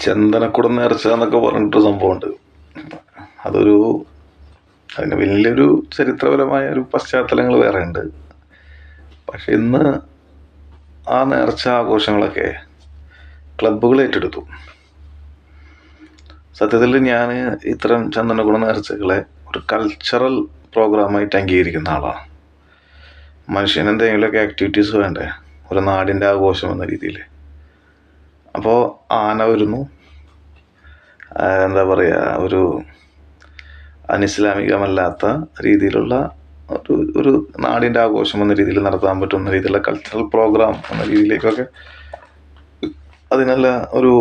ചന്ദനക്കുടം നേർച്ച എന്നൊക്കെ പറഞ്ഞിട്ടൊരു സംഭവമുണ്ട്. അതൊരു അതിന് വലിയൊരു ചരിത്രപരമായ ഒരു പശ്ചാത്തലങ്ങൾ വേറെ ഉണ്ട് പക്ഷെ ഇന്ന് ആ നേർച്ച ആഘോഷങ്ങളൊക്കെ ക്ലബ്ബുകൾ ഏറ്റെടുത്തു. സത്യത്തിൽ ഞാൻ ഇത്തരം ചന്ദനക്കുടം നേർച്ചകളെ ഒരു കൾച്ചറൽ പ്രോഗ്രാമായിട്ട് അംഗീകരിക്കുന്ന ആളാണ്. മനുഷ്യന് എന്തെങ്കിലുമൊക്കെ ആക്ടിവിറ്റീസ് വേണ്ടേ? ഒരു നാടിന്റെ ആഘോഷം എന്ന രീതിയിൽ. അപ്പോൾ ആന വരുന്നു. എന്താ പറയുക ഒരു അനിസ്ലാമികമല്ലാത്ത രീതിയിലുള്ള ഒരു ഒരു നാടിന്റെ ആഘോഷം എന്ന രീതിയിൽ നടത്താൻ പറ്റുന്ന രീതിയിലുള്ള കൾച്ചറൽ പ്രോഗ്രാം എന്ന രീതിയിലേക്കൊക്കെ അതിനുള്ള ഒരു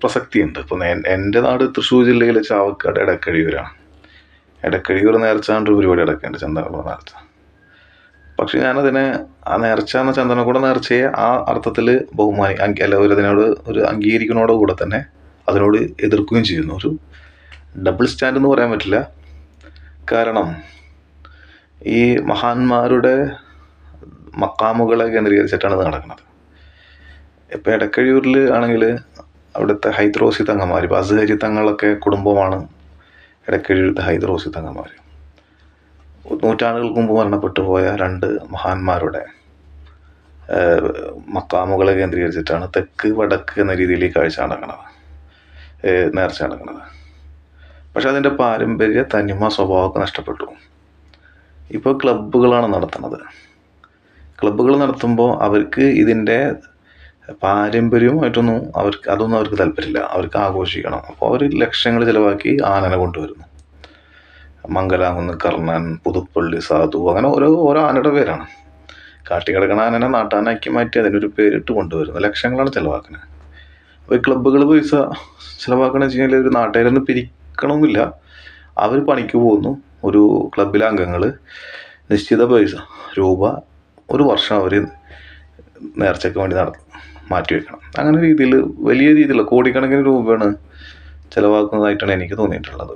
പ്രസക്തിയുണ്ട്. ഇപ്പം എന്റെ നാട് തൃശ്ശൂർ ജില്ലയിലെ ചാവക്കാട് എടക്കഴിയൂരാണ്. എടക്കഴിയൂർ നേർച്ചാണ്ട് ഒരുപാട് പരിപാടി നടക്കുന്നുണ്ട് നേർച്ച. പക്ഷെ ഞാനതിനെ ആ നേർച്ച എന്ന ചന്ദനക്കുട നേർച്ചയെ ആ അർത്ഥത്തിൽ ബഹുമാനി അല്ല ഒരു അതിനോട് ഒരു അംഗീകരിക്കുന്നതോട് കൂടെ തന്നെ അതിനോട് എതിർക്കുകയും ചെയ്യുന്നു. ഒരു ഡബിൾ സ്റ്റാൻഡ് എന്ന് പറയാൻ പറ്റില്ല. കാരണം ഈ മഹാന്മാരുടെ മക്കാമുകളെ കേന്ദ്രീകരിച്ചിട്ടാണ് ഇത് നടക്കുന്നത്. ഇപ്പോൾ എടക്കഴിയൂരിൽ ആണെങ്കിൽ അവിടുത്തെ ഹൈദ്രോസി തങ്ങന്മാർ ഇപ്പം അസുഹരി തങ്ങളൊക്കെ കുടുംബമാണ് എടക്കഴിയൂരത്തെ ഹൈദ്രോസി തങ്ങന്മാർ നൂറ്റാണ്ടുകൾക്ക് മുമ്പ് മരണപ്പെട്ടു പോയ രണ്ട് മഹാന്മാരുടെ മക്കാമുകളെ കേന്ദ്രീകരിച്ചിട്ടാണ് തെക്ക് വടക്ക് എന്ന രീതിയിൽ ഈ കാഴ്ച നടക്കുന്നത്. നേർച്ച നടക്കുന്നത്. പക്ഷെ അതിന്റെ പാരമ്പര്യ തനിമ സ്വഭാവമൊക്കെ നഷ്ടപ്പെട്ടു. ഇപ്പോൾ ക്ലബ്ബുകളാണ് നടത്തുന്നത്. ക്ലബ്ബുകൾ നടത്തുമ്പോൾ അവർക്ക് ഇതിന്റെ പാരമ്പര്യവുമായിട്ടൊന്നും അവർക്ക് അതൊന്നും അവർക്ക് താല്പര്യമില്ല. അവർക്ക് ആഘോഷിക്കണം. അപ്പോൾ അവർ ലക്ഷങ്ങൾ ചിലവാക്കി ആനനെ കൊണ്ടുവരുന്നു. മംഗലാകുന്ന് കർണൻ പുതുപ്പള്ളി സാധു അങ്ങനെ ഓരോ ഓരോ ആനയുടെ പേരാണ്. കാട്ടിക്കിടക്കണ ആനനെ നാട്ടാനാക്കി മാറ്റി അതിനൊരു പേരിട്ട് കൊണ്ടുവരുന്നു. ലക്ഷങ്ങളാണ് ചിലവാക്കുന്നത് അപ്പോൾ ഈ ക്ലബ്ബുകൾ പൈസ ചിലവാക്കണമെന്ന് വെച്ച് കഴിഞ്ഞാൽ ഒരു നാട്ടുകാരിൽ നിന്ന് പിരിക്കണമെന്നില്ല അവർ പണിക്ക് പോകുന്നു. ഒരു ക്ലബിലെ അംഗങ്ങൾ നിശ്ചിത പൈസ രൂപ ഒരു വർഷം അവർ നേർച്ചയ്ക്ക് വേണ്ടി നട മാറ്റി വെക്കണം. അങ്ങനെ രീതിയിൽ വലിയ രീതിയിലുള്ള കോടിക്കണക്കിന് രൂപയാണ് ചിലവാക്കുന്നതായിട്ടാണ് എനിക്ക് തോന്നിയിട്ടുള്ളത്.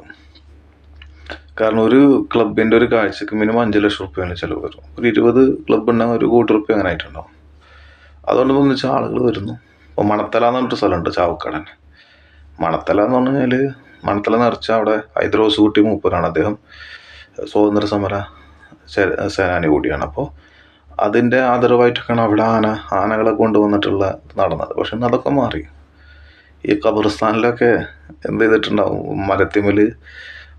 കാരണം ഒരു ക്ലബിന്റെ ഒരു കാഴ്ചക്ക് മിനിമം അഞ്ച് ലക്ഷം റുപ്യാണ് ചിലവ് വരും. ഒരു ഇരുപത് ക്ലബ് ഉണ്ടെങ്കിൽ ഒരു കോടി റുപ്യ അങ്ങനെ ആയിട്ടുണ്ടാവും. അതുകൊണ്ട് എന്ന് വെച്ചാൽ ആളുകൾ വരുന്നു. ഇപ്പോൾ മണത്തല എന്ന് പറഞ്ഞിട്ട് സ്ഥലമുണ്ട് ചാവക്കാടൻ. മണത്തല എന്ന് പറഞ്ഞു കഴിഞ്ഞാൽ മണത്തല നിറച്ച അവിടെ ഹൈദ്രോസ് കുട്ടി മൂപ്പരാണ് അദ്ദേഹം. സ്വാതന്ത്ര്യ സമര സേനാനി കൂടിയാണ്. അപ്പോൾ അതിന്റെ ആദരവായിട്ടൊക്കെയാണ് അവിടെ ആന ആനകളെ കൊണ്ടുവന്നിട്ടുള്ള നടന്നത്. പക്ഷെ ഇന്ന് അതൊക്കെ മാറി. ഈ ഖബർസ്ഥാനിലൊക്കെ എന്ത് ചെയ്തിട്ടുണ്ടാവും? മരത്തിമേൽ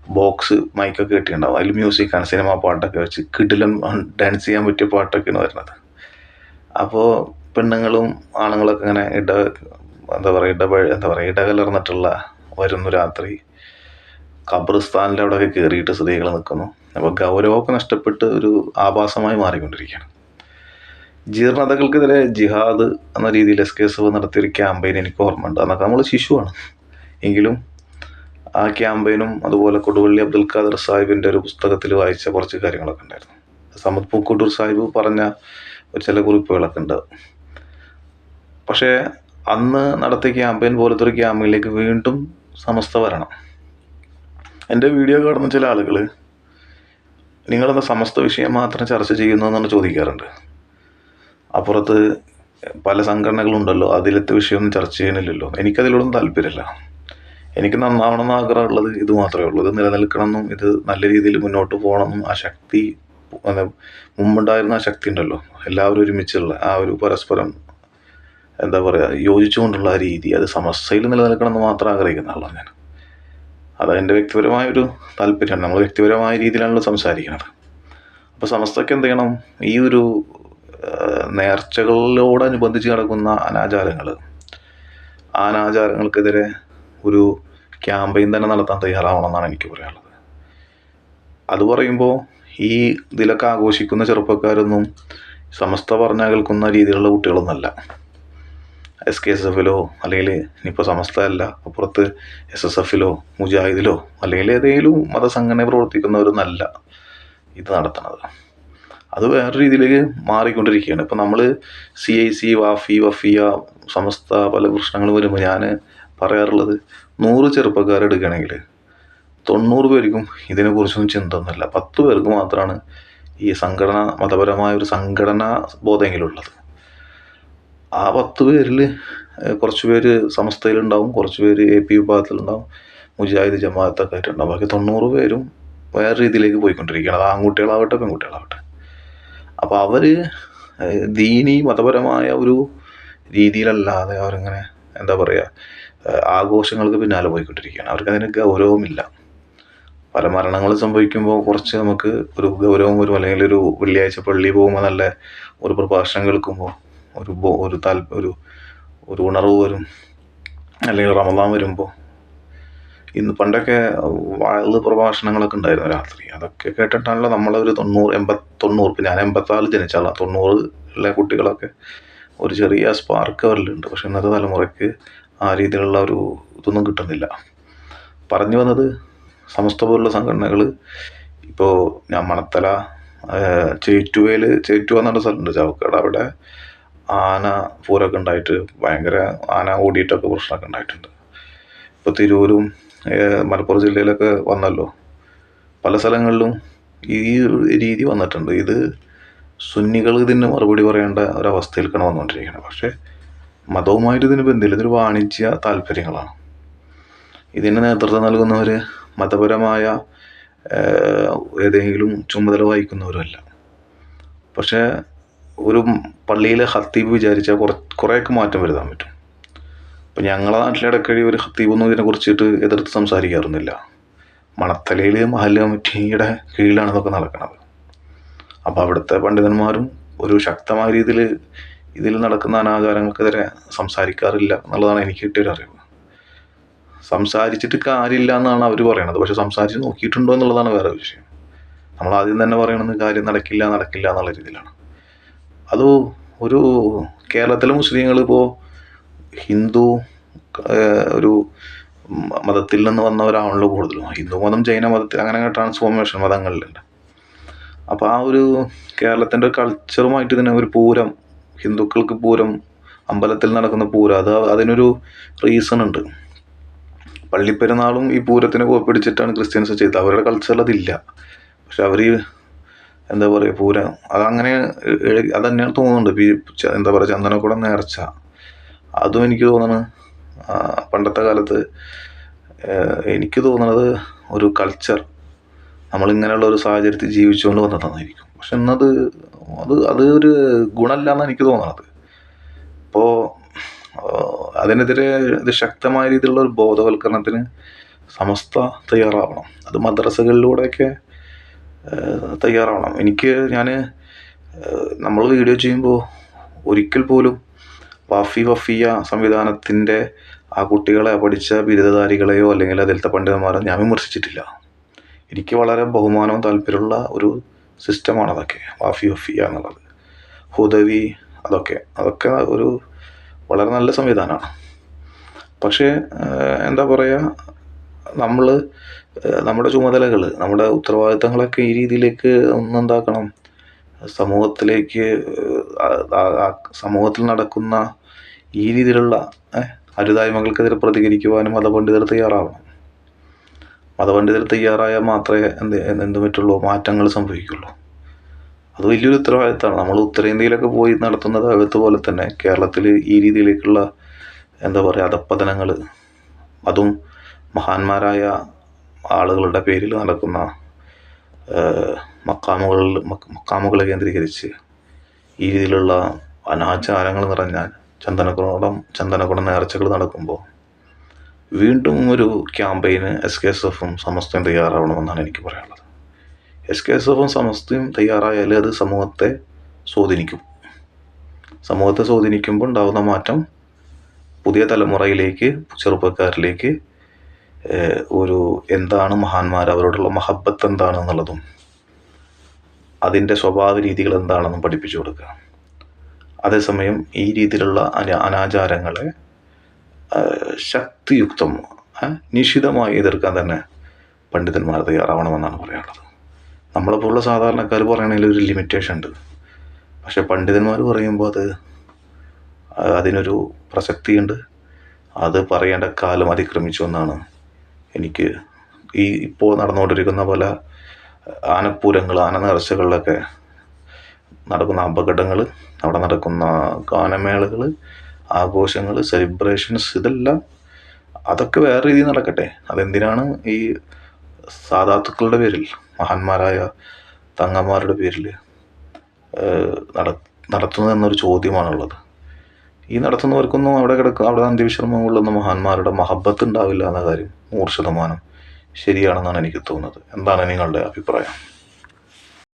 ബോക്സ് മൈക്കൊക്കെ കിട്ടിയിട്ടുണ്ടാവും. അതിൽ മ്യൂസിക്കാണ് സിനിമ പാട്ടൊക്കെ വെച്ച് കിടിലം ഡാൻസ് ചെയ്യാൻ പറ്റിയ പാട്ടൊക്കെയാണ് വരുന്നത്. അപ്പോൾ പെണ്ണുങ്ങളും ആണുങ്ങളൊക്കെ ഇങ്ങനെ ഇട എന്താ പറയുക ഇടപ എന്താ പറയുക ഇടകലർന്നിട്ടുള്ള വരുന്നു രാത്രി ഖബർസ്ഥാനിന്റെ അവിടെയൊക്കെ കയറിയിട്ട് സ്ത്രീകൾ നിൽക്കുന്നു. അപ്പോൾ ഗൗരവമൊക്കെ നഷ്ടപ്പെട്ട് ഒരു ആഭാസമായി മാറിക്കൊണ്ടിരിക്കുകയാണ്. ജീർണതകൾക്കെതിരെ ജിഹാദ് എന്ന രീതിയിൽ എസ് കെ എസ് എഫ് നടത്തിയൊരു ക്യാമ്പയിൻ എനിക്ക് ഓർമ്മയുണ്ട്. അന്നൊക്കെ നമ്മൾ ശിശുവാണ്. എങ്കിലും ആ ക്യാമ്പയിനും അതുപോലെ കൊടുവള്ളി അബ്ദുൽ ഖാദർ സാഹിബിന്റെ ഒരു പുസ്തകത്തിൽ വായിച്ച കുറച്ച് കാര്യങ്ങളൊക്കെ ഉണ്ടായിരുന്നു. സമദ് പൂക്കോട്ടൂർ സാഹിബ് പറഞ്ഞ ചില കുറിപ്പുകളൊക്കെ ഉണ്ട്. പക്ഷേ അന്ന് നടത്തിയ ക്യാമ്പയിൻ പോലത്തെ ഒരു ക്യാമ്പയിലേക്ക് വീണ്ടും സമസ്ത വരണം. എന്റെ വീഡിയോ കാണുന്ന ചില ആളുകൾ നിങ്ങളെന്ന സമസ്ത വിഷയം മാത്രം ചർച്ച ചെയ്യുന്നു എന്നാണ് ചോദിക്കാറുണ്ട്. അപ്പുറത്ത് പല സംഘടനകളുണ്ടല്ലോ അതിലത്തെ വിഷയമൊന്നും ചർച്ച ചെയ്യണില്ലല്ലോ എനിക്കതിലൊന്നും താല്പര്യമില്ല. എനിക്ക് നന്നാവണം എന്ന് ആഗ്രഹമുള്ളത് ഇത് മാത്രമേ ഉള്ളൂ. ഇത് നിലനിൽക്കണമെന്നും ഇത് നല്ല രീതിയിൽ മുന്നോട്ട് പോകണമെന്നും ആ ശക്തി മുമ്പുണ്ടായിരുന്ന ആ ശക്തി ഉണ്ടല്ലോ. എല്ലാവരും ഒരുമിച്ചുള്ള ആ ഒരു പരസ്പരം എന്താ പറയുക യോജിച്ചുകൊണ്ടുള്ള ആ രീതി അത് സമസ്തയിൽ നിലനിൽക്കണം എന്ന് മാത്രം ആഗ്രഹിക്കുന്ന ആളാണ് ഞാൻ. അത് എന്റെ വ്യക്തിപരമായൊരു താല്പര്യമാണ്. നമ്മൾ വ്യക്തിപരമായ രീതിയിലാണല്ലോ സംസാരിക്കുന്നത് അപ്പോൾ സമസ്തയ്ക്ക് എന്ത് ചെയ്യണം? ഈ ഒരു നേർച്ചകളോടനുബന്ധിച്ച് നടക്കുന്ന അനാചാരങ്ങൾ അനാചാരങ്ങൾക്കെതിരെ ഒരു ക്യാമ്പയിൻ തന്നെ നടത്താൻ തയ്യാറാവണമെന്നാണ് എനിക്ക് പറയാനുള്ളത്. അത് പറയുമ്പോൾ ഈ ഇതിലൊക്കെ ആഘോഷിക്കുന്ന ചെറുപ്പക്കാരൊന്നും സമസ്ത പറഞ്ഞാൽ കേൾക്കുന്ന രീതിയിലുള്ള കുട്ടികളൊന്നുമല്ല എസ് കെ എസ് എഫിലോ അല്ലെങ്കിൽ ഇനിയിപ്പോൾ സമസ്ത അല്ല അപ്പുറത്ത് എസ് എസ് എഫിലോ മുജാഹിദിലോ അല്ലെങ്കിൽ ഏതെങ്കിലും മതസംഘടന പ്രവർത്തിക്കുന്നവരൊന്നല്ല ഇത് നടത്തുന്നത്. അത് വേറെ രീതിയിലേക്ക് മാറിക്കൊണ്ടിരിക്കുകയാണ്. ഇപ്പം നമ്മൾ C I C Wafy Wafiyya Samastha പല പ്രശ്നങ്ങൾ വരുമ്പോൾ ഞാൻ പറയാറുള്ളത് നൂറ് ചെറുപ്പക്കാരെടുക്കുകയാണെങ്കിൽ തൊണ്ണൂറ് പേർക്കും ഇതിനെക്കുറിച്ചൊന്നും ചിന്തയൊന്നുമില്ല പത്ത് പേർക്ക് മാത്രമാണ് ഈ സംഘടന മതപരമായ ഒരു സംഘടനാ ബോധമെങ്കിലും ഉള്ളത് ആ പത്ത് പേരിൽ കുറച്ച് പേര് സമസ്തയിലുണ്ടാവും കുറച്ച് പേര് എ പി വിഭാഗത്തിലുണ്ടാവും മുജാഹിദ് ജമാഅത്തൊക്കെ ആയിട്ടുണ്ടാവും ബാക്കി തൊണ്ണൂറ് പേരും വേറെ രീതിയിലേക്ക് പോയിക്കൊണ്ടിരിക്കുകയാണ്. അത് ആൺകുട്ടികളാവട്ടെ പെൺകുട്ടികളാവട്ടെ. അപ്പോൾ അവർ ദീനി മതപരമായ ഒരു രീതിയിലല്ലാതെ അവരിങ്ങനെ എന്താ പറയുക ആഘോഷങ്ങൾക്ക് പിന്നാലെ പോയിക്കൊണ്ടിരിക്കുകയാണ്. അവർക്കതിന് ഗൗരവമില്ല പല മരണങ്ങൾ സംഭവിക്കുമ്പോൾ കുറച്ച് നമുക്ക് ഒരു ഗൗരവം വരും. അല്ലെങ്കിൽ ഒരു വെള്ളിയാഴ്ച പള്ളി പോകുമ്പോൾ നല്ല ഒരു പ്രഭാഷണം കേൾക്കുമ്പോൾ ഒരു ബോ- ഒരു താൽ ഒരു ഒരു ഉണർവ് വരും. അല്ലെങ്കിൽ റമദാൻ വരുമ്പോൾ ഇന്ന് പണ്ടൊക്കെ വാഴ് പ്രഭാഷണങ്ങളൊക്കെ ഉണ്ടായിരുന്നു രാത്രി. അതൊക്കെ കേട്ടിട്ടാണല്ലോ നമ്മളൊരു തൊണ്ണൂറ് എൺപത് തൊണ്ണൂറ് ഇപ്പം ഞാൻ എൺപത്താറ് തൊണ്ണൂറ് ഉള്ള കുട്ടികളൊക്കെ ഒരു ചെറിയ സ്പാർക്ക് അവരിലുണ്ട് പക്ഷെ ഇന്നത്തെ തലമുറയ്ക്ക് ആ രീതിയിലുള്ള ഒരു ഇതൊന്നും കിട്ടുന്നില്ല. പറഞ്ഞു വന്നത് സമസ്ത പോലുള്ള സംഘടനകൾ ഇപ്പോൾ ഞാൻ മണത്തല ചേറ്റുവയിൽ ചേറ്റുവ എന്ന് പറഞ്ഞ സ്ഥലമുണ്ട് ചാവക്കാട്. അവിടെ ആന പൂരമൊക്കെ ഉണ്ടായിട്ട് ഭയങ്കര ആന ഓടിയിട്ടൊക്കെ പ്രശ്നമൊക്കെ ഉണ്ടായിട്ടുണ്ട്. ഇപ്പോൾ തിരൂരും മലപ്പുറം ജില്ലയിലൊക്കെ വന്നല്ലോ. പല സ്ഥലങ്ങളിലും ഈ രീതി വന്നിട്ടുണ്ട്. ഇത് സുന്നികൾ ഇതിന് മറുപടി പറയേണ്ട ഒരവസ്ഥയിലേക്കാണ് വന്നുകൊണ്ടിരിക്കുന്നത്. പക്ഷേ മതവുമായിട്ട് ഇതിന് ബന്ധമില്ല. ഇതൊരു വാണിജ്യ താല്പര്യങ്ങളാണ്. ഇതിന് നേതൃത്വം നൽകുന്നവർ മതപരമായ ഏതെങ്കിലും ചുമതല വഹിക്കുന്നവരല്ല. പക്ഷേ ഒരു പള്ളിയിലെ ഹത്തീബ് വിചാരിച്ചാൽ കുറ കുറേയൊക്കെ മാറ്റം വരുത്താൻ പറ്റും. ഇപ്പം ഞങ്ങളെ നാട്ടിലെ ഇടയ്ക്കഴി ഒരു ഹത്തീബൊന്നും ഇതിനെ കുറിച്ചിട്ട് എതിർത്ത് സംസാരിക്കാറൊന്നുമില്ല. മണത്തലയിൽ മഹല്ല കമ്മിറ്റിയുടെ കീഴിലാണ് ഇതൊക്കെ നടക്കുന്നത് അപ്പോൾ അവിടുത്തെ പണ്ഡിതന്മാരും ഒരു ശക്തമായ രീതിയിൽ ഇതിൽ നടക്കുന്ന അനാചാരങ്ങൾക്കെതിരെ സംസാരിക്കാറില്ല എന്നുള്ളതാണ് എനിക്ക് കിട്ടിയൊരു അറിവ്. സംസാരിച്ചിട്ട് കാര്യമില്ല എന്നാണ് അവർ പറയണത്. പക്ഷെ സംസാരിച്ച് നോക്കിയിട്ടുണ്ടോ എന്നുള്ളതാണ് വേറെ വിഷയം. നമ്മൾ ആദ്യം തന്നെ പറയണത് കാര്യം നടക്കില്ല നടക്കില്ല എന്നുള്ള രീതിയിലാണ്. അത് ഒരു കേരളത്തിലെ മുസ്ലിങ്ങൾ ഇപ്പോൾ ഹിന്ദു ഒരു മതത്തിൽ നിന്ന് വന്നവരാണല്ലോ കൂടുതലും. ഹിന്ദു മതം ജൈന മതത്തിൽ അങ്ങനെ ട്രാൻസ്ഫോർമേഷൻ മതങ്ങളിലുണ്ട്. അപ്പോൾ ആ ഒരു കേരളത്തിന്റെ കൾച്ചറുമായിട്ട് തന്നെ ഒരു പൂരം ഹിന്ദുക്കൾക്ക് പൂരം അമ്പലത്തിൽ നടക്കുന്ന പൂരം. അത് അതിനൊരു റീസൺ ഉണ്ട്. പള്ളിപ്പെരുന്നാളും ഈ പൂരത്തിനെ കോപ്പിടിച്ചിട്ടാണ് ക്രിസ്ത്യൻസ് ചെയ്തത്. അവരുടെ കൾച്ചറിൽ അതില്ല. പക്ഷെ അവർ എന്താ പറയുക പൂരം അതങ്ങനെ അത് തന്നെയാണ് തോന്നുന്നുണ്ട്. ഈ എന്താ പറയുക ചന്ദനക്കുടം നേർച്ച. അതും എനിക്ക് തോന്നുന്നു പണ്ടത്തെ കാലത്ത് എനിക്ക് തോന്നുന്നത് ഒരു കൾച്ചർ നമ്മളിങ്ങനെയുള്ള ഒരു സാഹചര്യത്തിൽ ജീവിച്ചുകൊണ്ട് വന്നതായിരിക്കും. പക്ഷെ ഇന്നത് അത് അത് ഒരു ഗുണമല്ല എന്നാണ് എനിക്ക് തോന്നുന്നത് അപ്പോൾ അതിനെതിരെ ഇത് ശക്തമായ രീതിയിലുള്ള ഒരു ബോധവൽക്കരണത്തിന് സമസ്ത തയ്യാറാവണം. അത് മദ്രസകളിലൂടെയൊക്കെ തയ്യാറാവണം. എനിക്ക് ഞാൻ നമ്മൾ വീഡിയോ ചെയ്യുമ്പോൾ ഒരിക്കൽ പോലും വാഫി വഫിയ സംവിധാനത്തിന്റെ ആ കുട്ടികളെ പഠിച്ച ബിരുദധാരികളെയോ അല്ലെങ്കിൽ അതിലത്തെ പണ്ഡിതന്മാരോ ഞാൻ വിമർശിച്ചിട്ടില്ല. എനിക്ക് വളരെ ബഹുമാനവും താല്പര്യമുള്ള ഒരു സിസ്റ്റമാണ് അതൊക്കെ. വാഫി വഫിയ എന്നുള്ളത്. ഹുദവി അതൊക്കെ. അതൊക്കെ ഒരു വളരെ നല്ല സംവിധാനമാണ്. പക്ഷേ എന്താ പറയുക നമ്മൾ നമ്മുടെ ചുമതലകൾ നമ്മുടെ ഉത്തരവാദിത്തങ്ങളൊക്കെ ഈ രീതിയിലേക്ക് ഒന്നെന്താക്കണം സമൂഹത്തിലേക്ക് സമൂഹത്തിൽ നടക്കുന്ന ഈ രീതിയിലുള്ള അരുതായ്മകൾക്കെതിരെ പ്രതികരിക്കുവാനും മതപണ്ഡിതർ തയ്യാറാവണം. മതപണ്ഡിതർ തയ്യാറായാൽ മാത്രമേ എന്ത് എന്ത് പറ്റുള്ളൂ മാറ്റങ്ങൾ സംഭവിക്കുള്ളൂ. അത് വലിയൊരു ഉത്തരവാദിത്തമാണ്. നമ്മൾ ഉത്തരേന്ത്യയിലൊക്കെ പോയി നടത്തുന്ന ദൈവത്ത് പോലെ തന്നെ കേരളത്തിൽ ഈ രീതിയിലേക്കുള്ള എന്താ പറയുക അധപ്പതനങ്ങൾ അതും മഹാന്മാരായ ആളുകളുടെ പേരിൽ നടക്കുന്ന മക്കാമുകളിൽ മക്ക- മക്കാമുകളെ കേന്ദ്രീകരിച്ച് ഈ രീതിയിലുള്ള അനാചാരങ്ങൾ നിറഞ്ഞ ചന്ദനക്കുടം ചന്ദനക്കുടം നേർച്ചകൾ നടക്കുമ്പോൾ വീണ്ടും ഒരു ക്യാമ്പയിന് എസ് കെ എസ് എഫും സമസ്തയും തയ്യാറാവണമെന്നാണ് എനിക്ക് പറയാനുള്ളത്. എസ് കെ എസ് എഫും സമസ്തയും തയ്യാറായാൽ അത് സമൂഹത്തെ സ്വാധീനിക്കും. സമൂഹത്തെ സ്വാധീനിക്കുമ്പോൾ ഉണ്ടാകുന്ന മാറ്റം പുതിയ തലമുറയിലേക്ക് ചെറുപ്പക്കാരിലേക്ക് ഒരു എന്താണ് മഹാന്മാർ അവരോടുള്ള മഹബത്ത് എന്താണെന്നുള്ളതും അതിന്റെ സ്വഭാവ രീതികൾ എന്താണെന്നും പഠിപ്പിച്ചു കൊടുക്കുക. അതേസമയം ഈ രീതിയിലുള്ള അനാചാരങ്ങളെ ശക്തിയുക്തം നിശിതമായി എതിർക്കാൻ തന്നെ പണ്ഡിതന്മാർ തയ്യാറാവണമെന്നാണ് പറയാനുള്ളത്. നമ്മളെപ്പോലുള്ള സാധാരണക്കാർ പറയണതിൽ ഒരു ലിമിറ്റേഷൻ ഉണ്ട്. പക്ഷെ പണ്ഡിതന്മാർ പറയുമ്പോൾ അത് അതിനൊരു പ്രസക്തിയുണ്ട്. അത് പറയേണ്ട കാലം അതിക്രമിച്ചു എന്നാണ് എനിക്ക് ഈ ഇപ്പോൾ നടന്നുകൊണ്ടിരിക്കുന്ന പല ആനപ്പൂരങ്ങൾ ആന നേർച്ചകളിലൊക്കെ നടക്കുന്ന അപകടങ്ങൾ അവിടെ നടക്കുന്ന ഗാനമേളകൾ ആഘോഷങ്ങൾ സെലിബ്രേഷൻസ് ഇതെല്ലാം അതൊക്കെ വേറെ രീതിയിൽ നടക്കട്ടെ. അതെന്തിനാണ് ഈ സാധാത്തുക്കളുടെ പേരിൽ മഹാന്മാരായ തങ്ങന്മാരുടെ പേരിൽ നട നടത്തുന്നത് എന്നൊരു ചോദ്യമാണുള്ളത്. ഈ നടത്തുന്നവർക്കൊന്നും അവിടെ കിടക്കുക അവിടെ അന്ത്യവിശ്രമം കൊള്ളുന്ന മഹാന്മാരുടെ മഹബത്ത് ഉണ്ടാവില്ല എന്ന കാര്യം നൂറ് ശതമാനം ശരിയാണെന്നാണ് എനിക്ക് തോന്നുന്നത്. എന്താണ് നിങ്ങളുടെ അഭിപ്രായം?